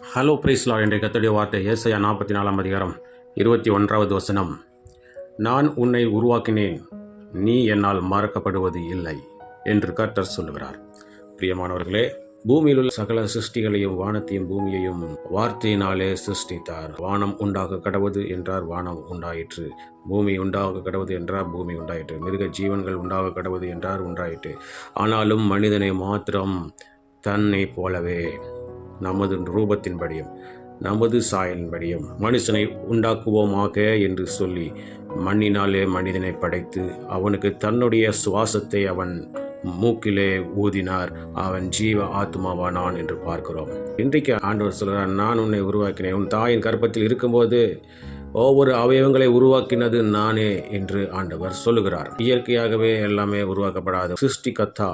Hello பிரைஸ்லா என்ற கத்துடைய வார்த்தை ஏசையா நாற்பத்தி நாலாம் அதிகாரம் இருபத்தி ஒன்றாவது வசனம். நான் உன்னை உருவாக்கினேன் நீ என்னால் மறக்கப்படுவது இல்லை என்று கர்த்தர் சொல்லுகிறார். பிரியமானவர்களே பூமியில் உள்ள சகல சிருஷ்டிகளையும் வானத்தையும் பூமியையும் வார்த்தையினாலே சிருஷ்டித்தார். வானம் உண்டாக கடவுது என்றார் வானம் உண்டாயிற்று. பூமி உண்டாக கடவுது என்றார் பூமி உண்டாயிற்று. மிருக ஜீவன்கள் உண்டாக கடவுது என்றார் உண்டாயிற்று. ஆனாலும் மனிதனை மாத்திரம் தன்னை போலவே நமது ரூபத்தின்படியும் நமது சாயலின்படியும் மனுஷனை உண்டாக்குவோமாக என்று சொல்லி மண்ணினாலே மனிதனை படைத்து அவனுக்கு தன்னுடைய சுவாசத்தை அவன் மூக்கிலே ஊதினார். அவன் ஜீவ ஆத்மாவானான் என்று பார்க்கிறோம். இன்றைக்கு ஆண்டவர் சொல்கிறார் நான் உன்னை உருவாக்கினேன் உன் தாயின் கற்பத்தில் இருக்கும்போது ஒவ்வொரு அவயவங்களை உருவாக்கினது நானே என்று ஆண்டவர் சொல்லுகிறார். இயற்கையாகவே எல்லாமே உருவாக்கப்படாது. சிருஷ்டிகத்தா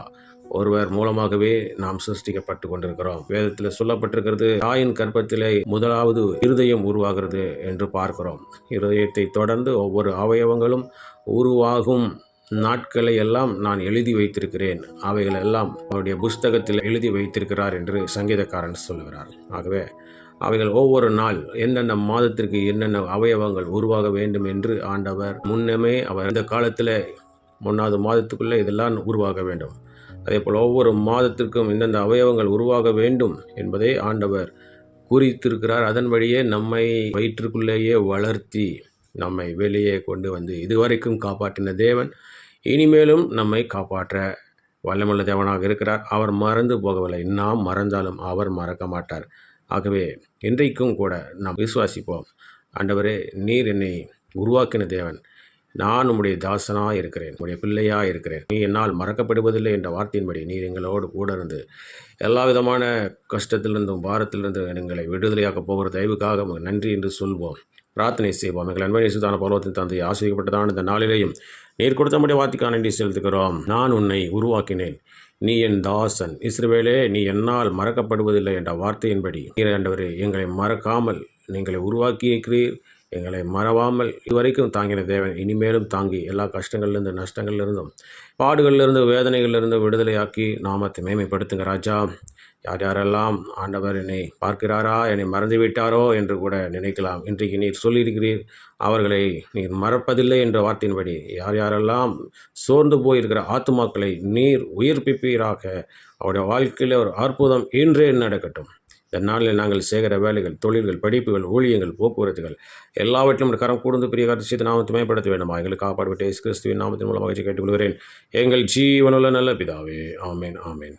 ஒருவர் மூலமாகவே நாம் சிருஷ்டிக்கப்பட்டு கொண்டிருக்கிறோம். வேதத்தில் சொல்லப்பட்டிருக்கிறது தாயின் கற்பத்திலே முதலாவது இருதயம் உருவாகிறது என்று பார்க்கிறோம். இருதயத்தை தொடர்ந்து ஒவ்வொரு அவயவங்களும் உருவாகும் நாட்களை எல்லாம் நான் எழுதி வைத்திருக்கிறேன். அவைகள் எல்லாம் அவருடைய புஸ்தகத்தில் எழுதி வைத்திருக்கிறார் என்று சங்கீதக்காரன் சொல்லுகிறார். ஆகவே அவைகள் ஒவ்வொரு நாள் என்னென்ன மாதத்திற்கு என்னென்ன அவயவங்கள் உருவாக வேண்டும் என்று ஆண்டவர் முன்னமே அவர் இந்த காலத்தில் ஒன்றாவது மாதத்துக்குள்ளே இதெல்லாம் உருவாக வேண்டும். அதே போல் ஒவ்வொரு மாதத்திற்கும் இந்தந்த அவயவங்கள் உருவாக வேண்டும் என்பதை ஆண்டவர் குறித்திருக்கிறார். அதன் வழியே நம்மை வயிற்றுக்குள்ளேயே வளர்த்தி நம்மை வெளியே கொண்டு வந்து இதுவரைக்கும் காப்பாற்றின தேவன் இனிமேலும் நம்மை காப்பாற்ற வல்லமுள்ள தேவனாக இருக்கிறார். அவர் மறந்து போகவில்லை. நாம் மறந்தாலும் அவர் மறக்க மாட்டார். ஆகவே இன்றைக்கும் கூட நாம் விசுவாசிப்போம். ஆண்டவரே நீர் என்னை உருவாக்கின தேவன். நான் உம்முடைய தாசனாக இருக்கிறேன் உடைய பிள்ளையாக இருக்கிறேன். நீ என்னால் மறக்கப்படுவதில்லை என்ற வார்த்தையின்படி நீர் எங்களோடு கூட இருந்து எல்லா விதமான கஷ்டத்திலிருந்தும் பாரத்திலிருந்தும் எங்களை விடுதலையாக்க போகிற தயவுக்காக நன்றி என்று சொல்வோம். பிரார்த்தனை செய்வோம். எங்கள் அன்பனை சுதான பருவத்தின் தந்தை ஆசிரியப்பட்டதான இந்த நாளிலேயும் நீர் கொடுத்த முடிய வார்த்தைக்கான நன்றி செலுத்துகிறோம். நான் உன்னை உருவாக்கினேன். நீ என் தாசன். இஸ்ரவேலே நீ என்னால் மறக்கப்படுவதில்லை என்ற வார்த்தையின்படி நீர் ஆண்டவரே எங்களை மறக்காமல் நீங்களை உருவாக்கி இருக்கிறீர் எங்களை மறவாமல் இதுவரைக்கும் தாங்கின தேவன். இனிமேலும் தாங்கி எல்லா கஷ்டங்கள்லேருந்து நஷ்டங்கள்லேருந்தும் பாடுகளிலிருந்து வேதனைகளிலிருந்து விடுதலையாக்கி நாமத்தை மேம்படுத்துங்க ராஜா. யார் யாரெல்லாம் ஆண்டவர் என்னை பார்க்கிறாரா என்னை மறந்து விட்டாரோ என்று கூட நினைக்கலாம். இன்றைக்கு நீர் சொல்லியிருக்கிறீர் அவர்களை நீர் மறப்பதில்லை என்ற வார்த்தையின்படி யார் யாரெல்லாம் சோர்ந்து போயிருக்கிற ஆத்துமாக்களை நீர் உயிர்ப்பிப்பீராக அவருடைய வாழ்க்கையில் ஒரு அற்புதம் இன்றே நடக்கட்டும். இந்த நாளில் நாங்கள் சேகர வேலைகள் தொழில்கள் படிப்புகள் ஊழியங்கள் போக்குவரத்துகள் எல்லாவற்றிலும் ஒரு கரம் கூர்ந்து பெரிய கருத்து நாமத்தை மேம்படுத்த வேண்டுமா? எங்களை காப்பாடுபட்ட கிறிஸ்துவின் நாமத்தின் மூலமாக கேட்டுக்கொள்கிறேன். எங்கள் ஜீவனுள்ள நல்ல பிதாவே. ஆமேன் ஆமேன்.